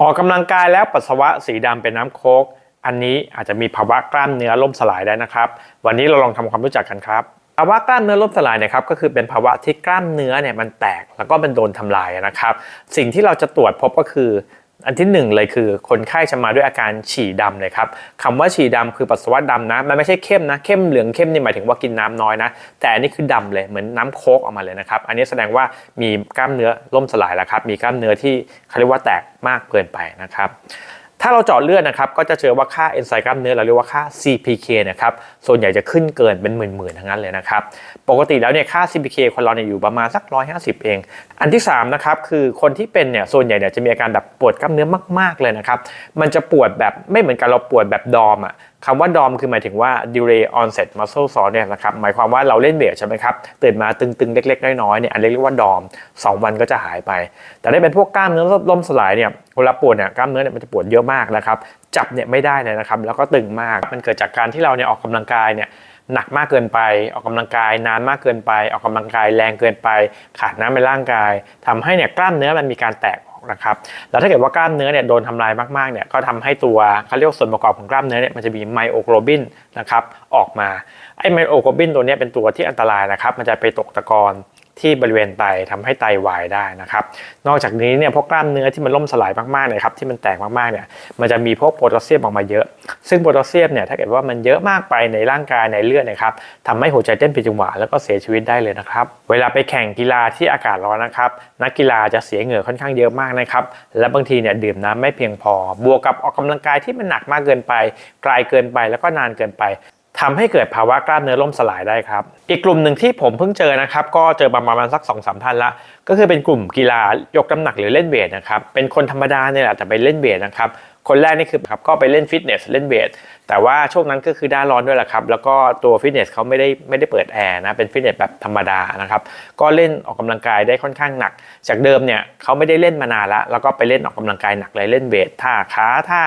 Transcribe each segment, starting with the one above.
ออกกำลังกายแล้วปัสสาวะสีดำเป็นน้ำโค้กอันนี้อาจจะมีภาวะกล้ามเนื้อล่มสลายได้นะครับ วันนี้เราลองทำความรู้จักกันครับภาวะกล้ามเนื้อล่มสลายเนี่ยครับก็คือเป็นภาวะที่กล้ามเนื้อเนี่ยมันแตกแล้วก็มันโดนทำลายนะครับ สิ่งที่เราจะตรวจพบก็คือ อันที่หนึ่งเลยคือคนไข้จะมาด้วยอาการฉี่ดำเลยครับคำว่าฉี่ดำคือปัสสาวะดำนะมันไม่ใช่เข้มนะเข้มเหลืองเข้มนี่หมายถึงว่ากินน้ำน้อยนะ แต่อันนี้คือดำเลยเหมือนน้ำโคกออกมาเลยนะครับอันนี้แสดงว่ามีกล้ามเนื้อล่มสลายแล้วครับมีกล้ามเนื้อที่เขาเรียกว่าแตกมากเกินไปนะครับ ถ้าเราเจาะเลือดนะครับก็จะเจอว่าค่าเอนไซม์กล้ามเนื้อเราเรียกว่าค่า CPK นะครับส่วนใหญ่จะขึ้นเกินเป็นหมื่นๆทั้งนั้นเลยนะครับปกติแล้วเนี่ยค่า CPK คนเราเนี่ยอยู่ประมาณสัก 150 เอง อันที่3นะครับคือคนที่เป็นเนี่ยส่วนใหญ่เนี่ยจะมีอาการแบบปวดกล้ามเนื้อมาก ๆเลยนะครับมันจะปวดแบบไม่เหมือนกันเราปวดแบบดอมอะคำว่าดอมคือหมายถึงว่า delay onset muscle sore เนี่ยนะครับหมายความว่าเราเล่นเวทใช่ไหมครับตื่นมาตึงๆ เล็กๆ น้อยๆเนี่ยอันเรียกว่าดอม 2 วันก็จะหายไป แต่ถ้เป็นพวกกล้ามเนื้อล่มสลายเนี่ยเวลาปวดเนี่ยกล้ามเนื้อเนี่ยมันจะปวดเยอะมากนะครับจับเนี่ยไม่ได้เลยนะครับแล้วก็ตึงมากมันเกิดจากการที่เราเนี่ยออกกำลังกายเนี่ยหนักมากเกินไปออกกำลังกายนานมากเกินไป ออกกำลังกายแรงเกินไป ขาดน้ำในร่างกายทำให้เนี่ยกล้ามเนื้อมันมีการแตก นะครับแล้วถ้าเกิดว่ากล้ามเนื้อเนี่ยโดนทำลายมากๆเนี่ยก็ทำให้ตัวเขาเรียกส่วนประกอบของกล้ามเนื้อเนี่ยมันจะมีไมโอโกลบินนะครับออกมาไอ้ไมโอโกลบินตัวนี้เป็นตัวที่อันตรายนะครับมันจะไปตกตะกอน ที่บริเวณไตทำให้ไตวายได้นะครับ นอกจากนี้เนี่ยพวกกล้ามเนื้อที่มันล่มสลายมากๆเนี่ยครับที่มันแตกมากๆเนี่ยมันจะมีพวกโพแทสเซียมออกมาเยอะ ซึ่งโพแทสเซียมเนี่ยถ้าเกิดว่ามันเยอะมากไปในร่างกายในเลือดนะครับทำให้หัวใจเต้นผิดจังหวะแล้วก็เสียชีวิตได้เลยนะครับ เวลาไปแข่งกีฬาที่อากาศร้อนนะครับ นักกีฬาจะเสียเหงื่อค่อนข้างเยอะมากนะครับ และบางทีเนี่ยดื่มน้ำไม่เพียงพอ บวกกับออกกำลังกายที่มันหนักมากเกินไปไกลเกินไปแล้วก็นานเกินไป ทำให้เกิดภาวะกล้ามเนื้อล่มสลายได้ครับ อีกกลุ่มหนึ่งที่ผมเพิ่งเจอนะครับ ก็เจอประมาณสัก2อสท่านละ ก็คือเป็นกลุ่มกีฬายกน้ำหนักหรือเล่นเวทนะครับ เป็นคนธรรมดาเนี่ยแหละแต่ไปเล่นเวทนะครับ คนแรกนี่คือครับก็ไปเล่นฟิตเนสเล่นเวท แต่ว่าช่วงนั้นก็คือด้านร้อนด้วยแหละครับ แล้วก็ตัวฟิตเนสเขาไม่ได้ไม่ได้เปิดแอร์นะ เป็นฟิตเนสแบบธรรมดานะครับ ก็เล่นออกกำลังกายได้ค่อนข้างหนัก จากเดิมเนี่ยเขาไม่ได้เล่นมานานละ แล้วก็ไปเล่นออกกำลังกายหนักเลยเล่นเวทท่าขาท่า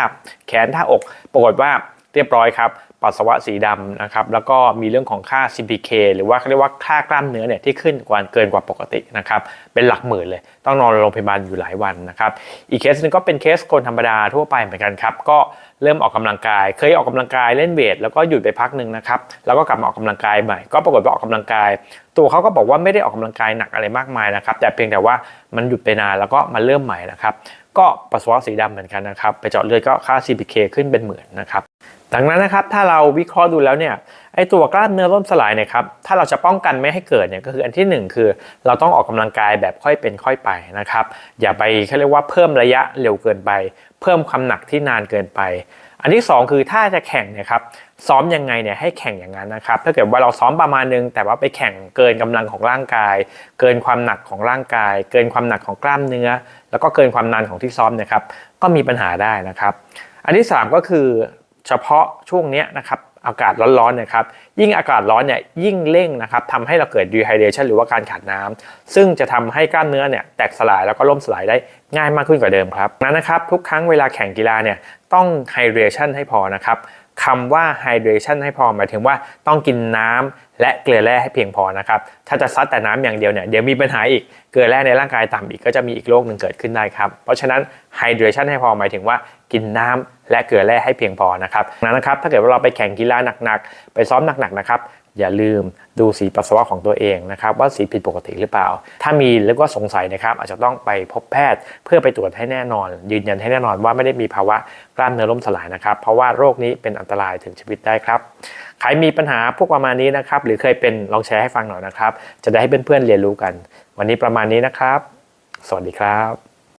แขนท่าอก ปรากฏว่าเรียบร้อยครับ ปัสสาวะสีดำนะครับแล้วก็มีเรื่องของค่า CPK หรือว่าเขาเรียกว่าค่ากล้ามเนื้อเนี่ยที่ขึ้นกว่าเกินกว่าปกตินะครับเป็นหลักหมื่นเลย ต้องนอนโรงพยาบาลอยู่หลายวันนะครับอีกเคสหนึงก็เป็นเคสคนธรรมดาทั่วไปเหมือนกันครับก็เริ่มออกกำลังกาย เคยออกกำลังกายเล่นเวทแล้วก็หยุดไปพักหนึ่งนะครับแล้วก็กลับมาออกกำลังกายใหม่ ก็ปรากฏว่าออกกำลังกาย ตัวเขาก็บอกว่าไม่ได้ออกกำลังกายหนักอะไรมากมายนะครับแต่เพียงแต่ว่ามันหยุดไปนานแล้วก็มาเริ่มใหม่นะครับก็ปัสสาวะสีดำเหมือนกันนะครับไปเจาะเลือดก็ค่า CPK ขึ้นเป็นหมื่นนะครับ ดังนั้นนะครับถ้าเราวิเคราะห์ดูแล้วเนี่ยไอตัวกล้ามเนื้อล่มสลายเนี่ยครับถ้าเราจะป้องกันไม่ให้เกิดเนี่ยก็คืออันที่หนึ่งคือ เราต้องออกกำลังกายแบบค่อยเป็นค่อยไปนะครับอย่าไปเขาเรียกว่าเพิ่มระยะเร็วเกินไป เพิ่มความหนักที่นานเกินไป อันที่สองคือถ้าจะแข่งเนี่ยครับซ้อมยังไงเนี่ยให้แข่งอย่างนั้นนะครับถ้าเกิดว่าเราซ้อมประมาณนึง แต่ว่าไปแข่งเกินกำลังของร่างกาย เกินความหนักของร่างกาย เกินความหนักของกล้ามเนื้อ แล้วก็เกินความนานของที่ซ้อมนี่ยครับก็มีปัญหาได้นะครับ อันที่สามก็คือ เฉพาะช่วงนี้นะครับอากาศร้อนๆเนี่ยครับ ยิ่งอากาศร้อนเนี่ยยิ่งเร่งนะครับทำให้เราเกิด dehydration หรือว่าการขาดน้ำซึ่งจะทำให้กล้ามเนื้อเนี่ยแตกสลายแล้วก็ล่มสลายได้ง่ายมากขึ้นกว่าเดิมครับนั้นนะครับ ทุกครั้งเวลาแข่งกีฬาเนี่ยต้อง hydration ให้พอนะครับ คำว่า hydration ให้พอหมายถึงว่าต้องกินน้ำและเกลือแร่ให้เพียงพอนะครับถ้าจะซัดแต่น้ำอย่างเดียวเนี่ยเดี๋ยวมีปัญหาอีกเกลือแร่ในร่างกายต่ำอีกก็จะมีอีกโรคหนึ่งเกิดขึ้นได้ครับเพราะฉะนั้น hydration ให้พอหมายถึงว่ากินน้ำและเกลือแร่ให้เพียงพอนะครับนั้นนะครับถ้าเกิดว่าเราไปแข่งกีฬาหนักๆ ไปซ้อมหนักๆนะครับ อย่าลืมดูสีปัสสาวะของตัวเองนะครับว่าสีผิดปกติหรือเปล่า ถ้ามีหรือว่าสงสัยนะครับ อาจจะต้องไปพบแพทย์เพื่อไปตรวจให้แน่นอน ยืนยันให้แน่นอนว่าไม่ได้มีภาวะกล้ามเนื้อล่มสลายนะครับ เพราะว่าโรคนี้เป็นอันตรายถึงชีวิตได้ครับใครมีปัญหาพวกประมาณนี้นะครับ หรือเคยเป็นลองแชร์ให้ฟังหน่อยนะครับ จะได้ให้เพื่อนๆเรียนรู้กัน วันนี้ประมาณนี้นะครับ สวัสดีครับ